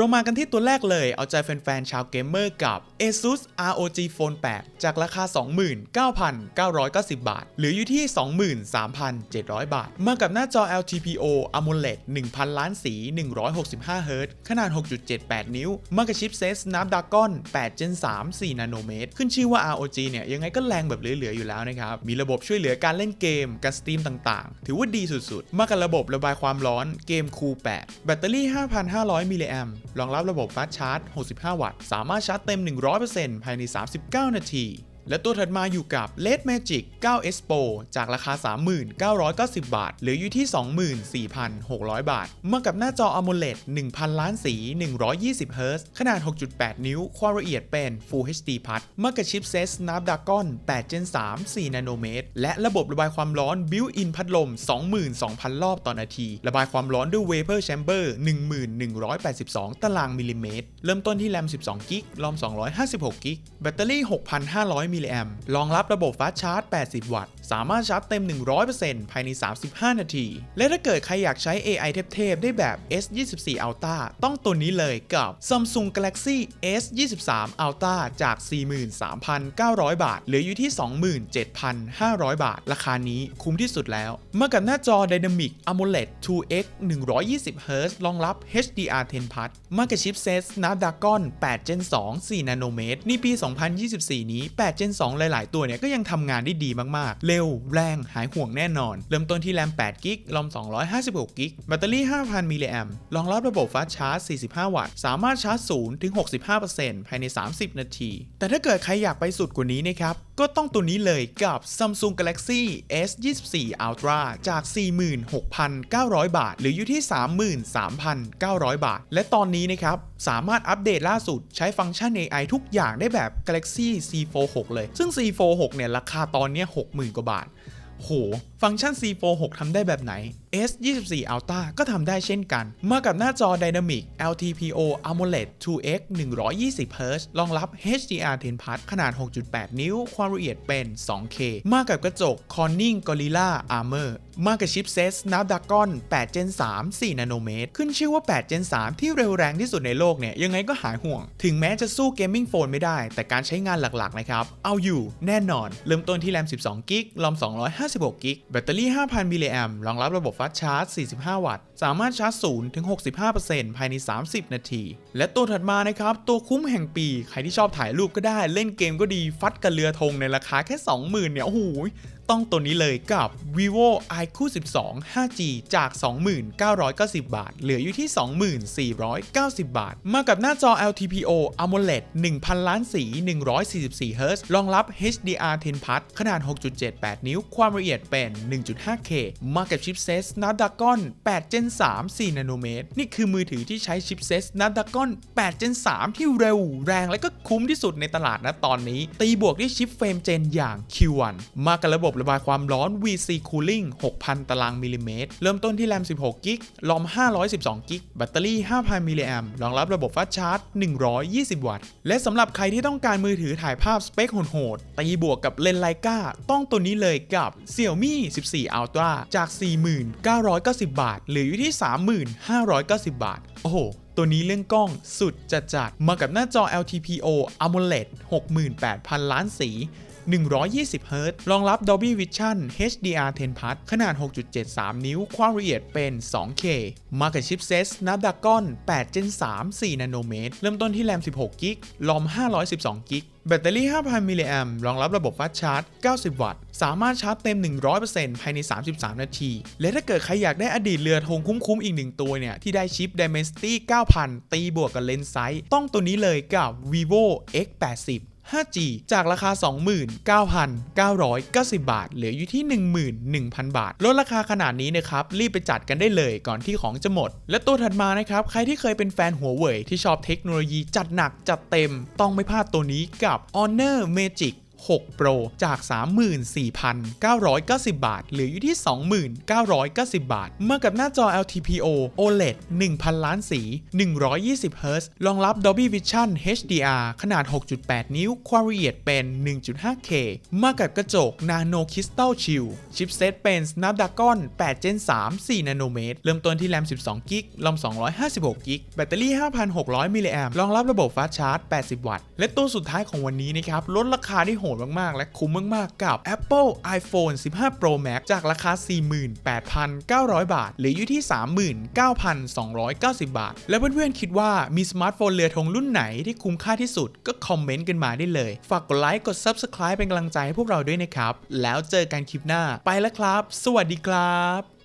เรามากันที่ตัวแรกเลย เอาใจแฟนๆ ชาวเกมเมอร์กับ ASUS ROG Phone 8 จากราคา 29,990 บาท หรืออยู่ที่ 23,700 บาท มากับหน้าจอ LTPO AMOLED 1,000 ล้านสี 165 Hz ขนาด 6.78 นิ้ว มากับชิปเซต Snapdragon 8 Gen 3 4 นาโนเมตร ขึ้นชื่อว่า ROG เนี่ย ยังไงก็แรงแบบเหลือๆ อยู่แล้วนะครับ มีระบบช่วยเหลือการเล่นเกม การสตรีมต่างๆ ถือว่าดีสุดๆ มากับระบบระบายความร้อน เกม Cool 8แบตเตอรี่ 5,500 มิลลิแอมป์รองรับระบบฟาสต์ชาร์จ65 วัตต์ สามารถชาร์จเต็ม 100%ภายใน 39 นาที และตัวถัดมาอยู่กับ LED Magic 9 S Pro จากราคา 3990 บาทเหลืออยู่ที่ 24,600 บาทมากับหน้าจอ AMOLED 1,000 ล้านสี 120 Hz ขนาด 6.8 นิ้ว ความละเอียดเป็น Full HD Plus มากับชิปเซต Snapdragon 8 Gen 3 4นาโนเมตรและระบบระบายความร้อน Built-in พัดลม 22,000 รอบต่อนาที ระบายความร้อนด้วย Vapor Chamber 1182 ตารางมิลลิเมตร เริ่มต้นที่แรม 12 กิก รอม 256 กิก แบตเตอรี่ 6,500มิมิลลิแอมรองรับระบบฟาสต์ชาร์จ 80 วัตต์ สามารถชาร์จเต็ม 100%ภายใน 35 นาที และถ้าเกิดใครอยากใช้ AI เทพๆ ได้แบบ S24 Ultra ต้องตัวนี้เลยกับ Samsung Galaxy S23 Ultra จาก 43,900 บาท เหลืออยู่ที่ 27,500 บาท ราคานี้คุ้มที่สุดแล้วมากับหน้าจอ Dynamic AMOLED 2X 120 Hz รองรับ HDR10 Plus มากับชิปเซต Snapdragon 8 Gen 2 4 นาโนเมตร นี่ปี 2024 นี้ 8 Gen 2 หลาย ๆ ตัวเนี่ยก็ยังทำงานได้ดีมาก ๆ เร็วแรงหายห่วงแน่นอน เริ่มต้นที่แรม8กิกลอม256กิกแบตเตอรี่ 5,000 มิลลิแอมรองรับระบบฟาสชาร์จ 45 วัตต์ สามารถชาร์จ0ถึง65%ภายใน 30 นาที แต่ถ้าเกิดใครอยากไปสุดกว่านี้นะครับ ก็ต้องตัวนี้เลยกับ Samsung Galaxy S24 Ultra จาก 46,900 บาท หรืออยู่ที่ 33,900 บาท และตอนนี้นะครับ สามารถอัปเดตล่าสุดใช้ฟังก์ชัน AI ทุกอย่างได้แบบ Galaxy C46 เลย ซึ่ง C46 เนี่ย ราคาตอนนี้ 60,000 กว่าบาท โห ฟังก์ชัน C46 ทำได้แบบไหน S24 Ultra ก็ทำได้เช่นกัน มากับหน้าจอ Dynamic LTPO AMOLED 2X 120 Hz รองรับ HDR10 Plus ขนาด 6.8 นิ้ว ความละเอียดเป็น 2K มากับกระจก Corning Gorilla Armor มากับชิปเซต Snapdragon 8 Gen 3 4 นาโนเมตร ขึ้นชื่อว่า 8 Gen 3 ที่เร็วแรงที่สุดในโลกเนี่ย ยังไงก็หายห่วง ถึงแม้จะสู้เกมมิ่งโฟนไม่ได้ แต่การใช้งานหลักๆ นะครับ เอาอยู่แน่นอน เริ่มต้นที่แรม 12 กิก รอม 256 กิกแบตเตอรี่ 5,000 มิลลิแอมรองรับระบบฟาสต์ชาร์จ 45 วัตต์ สามารถชาร์จ0ถึง65%ภายใน 30 นาที และตัวถัดมานะครับ ตัวคุ้มแห่งปี ใครที่ชอบถ่ายรูปก็ได้ เล่นเกมก็ดี ฟัดกับเรือธงในราคาแค่ 20,000 เนี่ย โอ้โห ต้องตัวนี้เลยกับ vivo iQ 12 5G จาก 2990 บาท เหลืออยู่ที่ 2490 บาท มากับหน้าจอ LTPO AMOLED 1,000 ล้านสี 144 Hz รองรับ HDR10 Plus ขนาด 6.78 นิ้ว ความละเอียดเป็น 1.5K มากับชิปเซต Snapdragon 8 Gen 3 4 นาโนเมตร นี่คือมือถือที่ใช้ชิปเซต Snapdragon 8 Gen 3 ที่เร็วแรงและก็คุ้มที่สุดในตลาดนะตอนนี้ ตีบวกด้วยชิปเฟรมเจนอย่าง Q1 มากับระบบระบายความร้อน VC Cooling 6,000 ตารางมิลลิเมตร เริ่มต้นที่แรม 16 กิกรอม 512 กิก แบตเตอรี่ 5,000 มิลลิแอมรองรับระบบฟาสชาร์จ 120 วัตต์ และสำหรับใครที่ต้องการมือถือถ่ายภาพสเปคโหดๆ ตีบวกกับเลนส์ไลกาต้องตัวนี้เลยกับ Xiaomi 14 Ultra จาก 4990 บาทหลืออยู่ที่ 3590 บาท โอ้โห ตัวนี้เรื่องกล้องสุดจัดจัดๆมากับหน้าจอ LTPO AMOLED 68,000 ล้านสี 120 Hz รองรับ Dolby Vision HDR10 Plus ขนาด 6.73 นิ้ว ความละเอียดเป็น 2K มากับชิปเซต Snapdragon 8 Gen 3 4 นาโนเมตร เริ่มต้นที่แรม 16กิกรอม 512กิก แบตเตอรี่ 5,000 มิลลิแอมรองรับระบบฟาสชาร์จ 90 วัตต์ สามารถชาร์จเต็ม 100%ภายใน 33 นาที และถ้าเกิดใครอยากได้อดีตเรือธงคุ้มๆ อีกหนึ่งตัวเนี่ย ที่ได้ชิป Dimensity 9000 ตีบวกกับเลนส์ไซส์ต้องตัวนี้เลยกับ vivo X80 5G จากราคา 29,990 บาท เหลืออยู่ที่ 11,000 บาท ลดราคาขนาดนี้นะครับ รีบไปจัดกันได้เลยก่อนที่ของจะหมด และตัวถัดมานะครับ ใครที่เคยเป็นแฟนหัวเว่ยที่ชอบเทคโนโลยีจัดหนักจัดเต็ม ต้องไม่พลาดตัวนี้กับ Honor Magic 6 Pro จาก 34,990 บาท เหลืออยู่ที่ 2990 บาทมากับหน้าจอ LTPO OLED 1,000 ล้านสี 120 Hz รองรับ Dolby Vision HDR ขนาด 6.8 นิ้ว ความละเอียดเป็น 1.5K มากับกระจก Nano Crystal Shield ชิปเซตเป็น Snapdragon 8 Gen 3 4 นาโนเมตร เริ่มต้นที่แรม 12 กิกลอม 256 กิก แบตเตอรี่ 5,600 มิลลิแอมรองรับระบบ Fast Charge 80 วัตต์ และตัวสุดท้ายของวันนี้นะครับ ลดราคาได้โหดมากๆ และคุ้มมากๆ กับ Apple iPhone 15 Pro Max จากราคา 48,900 บาทหลืออยู่ที่ 39,290 บาท และเพื่อนๆ คิดว่ามีสมาร์ทโฟนเรือธงรุ่นไหนที่คุ้มค่าที่สุดก็คอมเมนต์กันมาได้เลย ฝากกดไลค์กด Subscribe เป็นกำลังใจให้พวกเราด้วยนะครับ แล้วเจอกันคลิปหน้าไปแล้วครับ สวัสดีครับ